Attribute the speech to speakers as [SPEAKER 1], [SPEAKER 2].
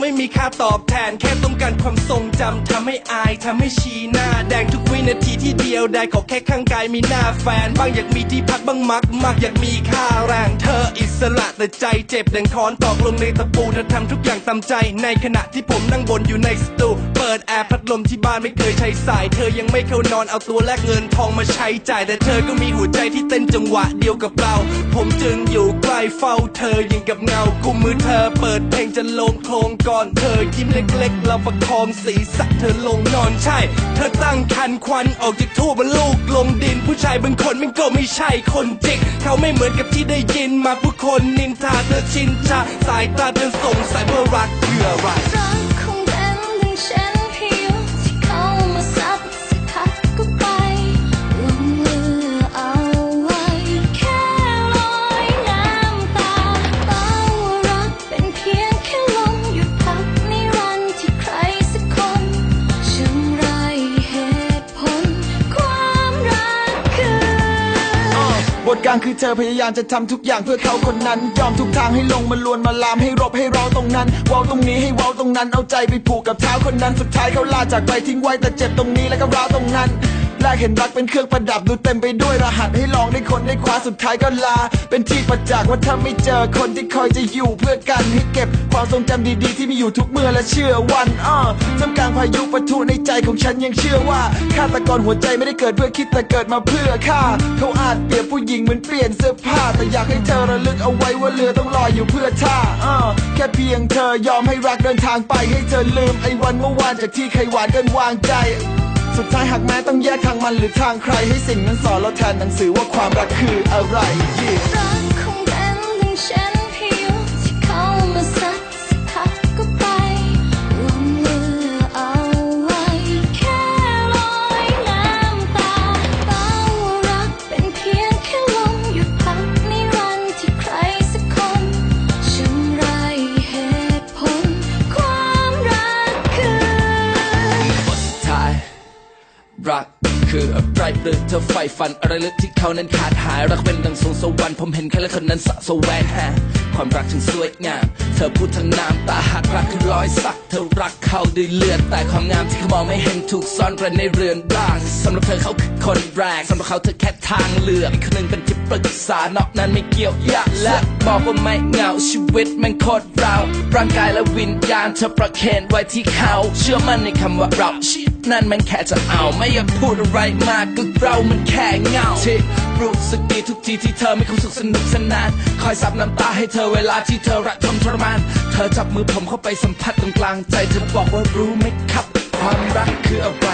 [SPEAKER 1] ไม่มีค่าตอบแทน แค่ต้องการความทรงจำทำให้อายทำให้ชีหน้า แดงทุกวินาทีที่เดียวได้ขอแค่ข้างกายมีหน้าแฟนบ้างอยากมีที่พักบ้างมักมักอยากมีค่าแรงเธออิสระแต่ใจเจ็บดังค้อนตอกลงในตะปูเธอทำทุกอย่างตามใจ ในขณะที่ผมนั่งบนอยู่ในสตูเปิดแอร์พัดลมที่บ้านไม่เคยใช้สาย เธอยังไม่เข้านอนเอาตัวแลกเงินทองมาใช้จ่าย แต่เธอก็มีหัวใจที่เต้นจังหวะเดียวกับเรา ผมจึงอยู่ใกล้เฝ้าเธอยิงกับเงากุมมือเธอเปิดเพลงจะลงโครงกอนเธอยิ้มเล็กๆเราประคองสีสักเธอลงนอนใช่ เธอตั้งคันควันออกจากทูบมันลูกลงดิน ผู้ชายบางคนมันก็ไม่ใช่คนจริงเขาไม่เหมือนกับที่ได้ยินมาผู้คนนินทาเธอชินชาสายตาเธอสงสัยว่ารักคืออะไร
[SPEAKER 2] บทกลา
[SPEAKER 3] งคือเธอพยายามจะทำทุกอย่างเพื่อเขาคนนั้น ยอมทุกทางให้ลงมาลวนมาลามให้รบให้รอตรงนั้นเว้าตรงนี้ให้เว้าตรงนั้นเอาใจไปผูกกับเท้าคนนั้นสุดท้ายเขาลาจากไปทิ้งไว้แต่เจ็บตรงนี้แล้วก็ร้าวตรงนั้น แรกเห็นรักเป็นเครื่องประดับดูเต็มไปด้วยรหัสให้ลองได้คนได้คว้าสุดท้ายก็ลา เป็นที่ประจักษ์ว่าถ้าไม่เจอคนที่คอยจะอยู่เพื่อกันให้เก็บความทรงจำดีๆ ที่มีอยู่ทุกเมื่อและเชื่อวันอ้อท่ามกลางพายุปะทุในใจของฉันยังเชื่อว่าฆาตกรหัวใจไม่ได้เกิดเพื่อคิดแต่เกิดมาเพื่อฆ่าเขาอาจเปรียบผู้หญิงเหมือนเปลี่ยนเสื้อผ้าแต่อยากให้เธอระลึกเอาไว้ว่าเรือต้องลอยอยู่เพื่อท่าอ้อแค่เพียงเธอยอมให้รักเดินทางไปให้เธอลืมไอ้วันเมื่อวานจากที่เคยหวานกันวางใจ สุดท้ายหากแม้ต้องแยกทางมันหรือทางใคร ให้สิ่งนั้นสอนเราแทนหนังสือว่าความรักคืออะไร Yeah
[SPEAKER 2] หรือ
[SPEAKER 4] เธอใฝ่ฝันอะไรลึกที่เขานั้นขาดหายรักเป็นดังสวงสวรรค์ผมเห็นแค่และคนนั้นสะสวงหาความรักถึงสวยงามเธอพูดทั้งน้ำตาหากรักคือรอยสัก เธอรักเขาด้วยเลือดแต่ความงามที่เขามองไม่เห็นถูกซ่อนไว้ในเรือนร่างสำหรับเธอเขาคือคนแรกสำหรับเขาเธอแค่ทางเลือกอีกคนหนึ่งเป็นที่ปรึกษานอกนั้นไม่เกี่ยวยากและบอกว่าไม่เหงาชีวิตมันโคตรเราร่างกายและวิญญาณเธอประเคนไว้ที่เขา เชื่อมั่นในคำว่าเราชีวิต นั่นมันแค่จะเอาไม่อยากพูดอะไรมากก็เรามันแค่เงาที่รู้สึกดีทุกทีที่เธอมีความสุขสนุกสนาน คอยซับน้ำตาให้เธอเวลาที่เธอรักทมทรมาน เธอจับมือผมเข้าไปสัมผัสตรงกลางใจเธอบอกว่ารู้ไหมครับ ความรักคืออะไร